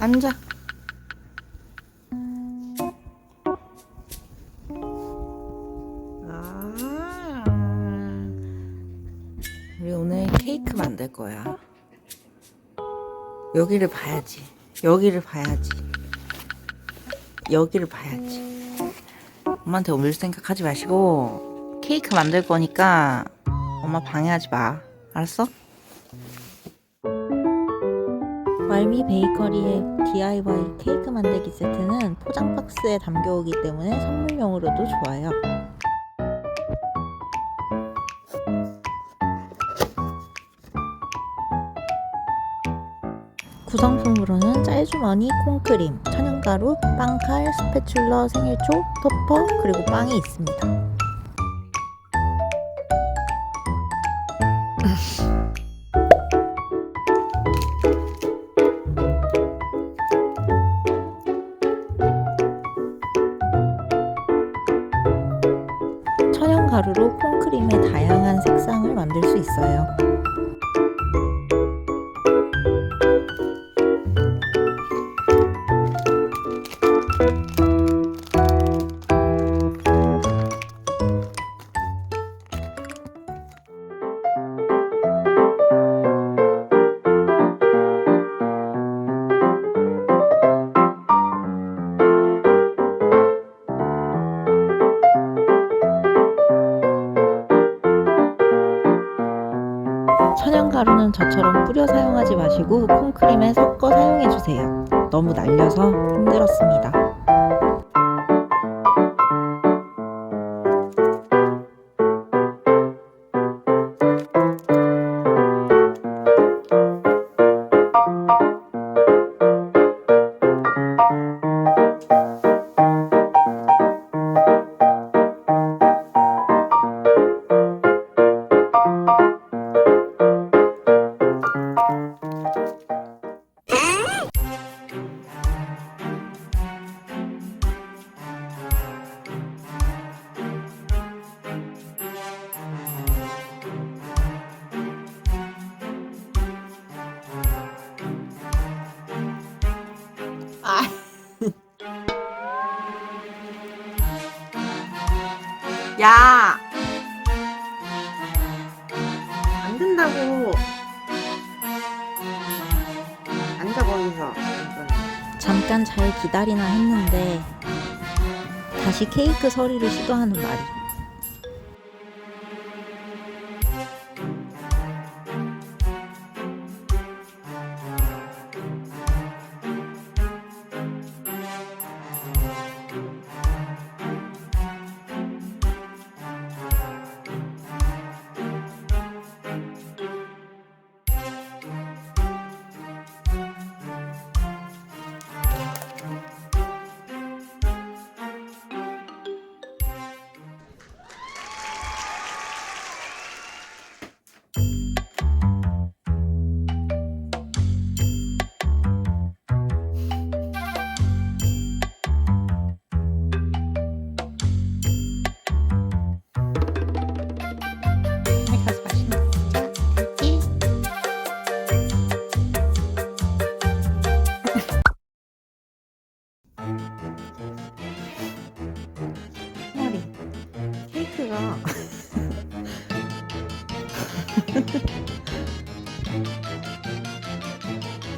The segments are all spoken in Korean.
앉아. 아. 우리 오늘 케이크 만들 거야. 여기를 봐야지. 여기를 봐야지. 여기를 봐야지. 엄마한테 올 생각하지 마시고 케이크 만들 거니까 엄마 방해하지 마. 알았어? 말미 베이커리의 DIY 케이크 만들기 세트는 포장 박스에 담겨오기 때문에 선물용으로도 좋아요. 구성품으로는 짤주머니, 콩크림, 천연가루, 빵칼, 스패츌러, 생일초, 토퍼, 그리고 빵이 있습니다. 가루로 콩크림의 다양한 색상을 만들 수 있어요. 천연가루는 저처럼 뿌려 사용하지 마시고 콩크림에 섞어 사용해주세요. 너무 날려서 힘들었습니다. 야! 안 된다고. 앉아 거기서. 잠깐 잘 기다리나 했는데 다시 케이크 서리를 시도하는 말이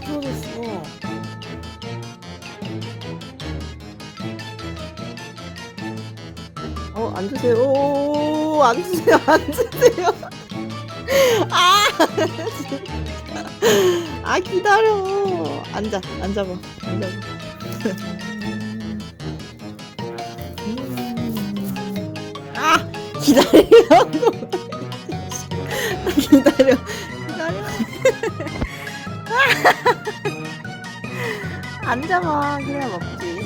떨어졌어. 어, 앉으세요. 오, 앉으세요. 앉으세요. 아. 아, 기다려. 앉아, 앉아봐. 앉아봐. 음. 아, 기다려. 기다려. 기다려. 앉아봐. 그래야 먹지.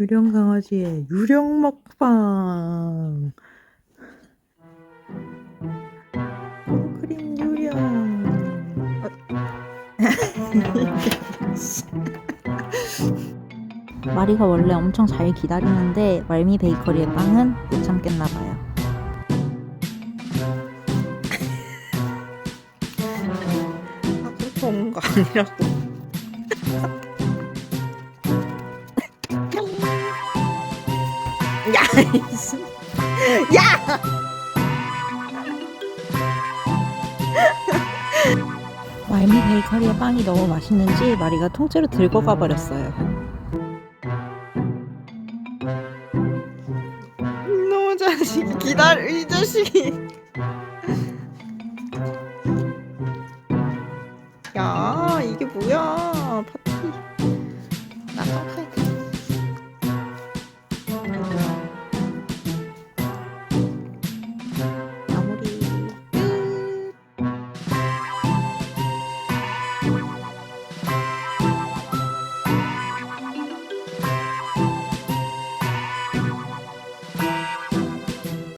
유령 강아지의 유령 먹방. 콘크림 유령. 마리가 원래 엄청 잘 기다리는데 말미 베이커리의 빵은 못 참겠나 봐요. 아, 그렇게 먹는 거 아니라고. 야, 이씨. 야! 말미 베이커리의 빵이 너무 맛있는지 마리가 통째로 들고 가버렸어요. 이놈의 자식이 기다려, 이 자식이. 야, 이게 뭐야, 파티. 나 깜짝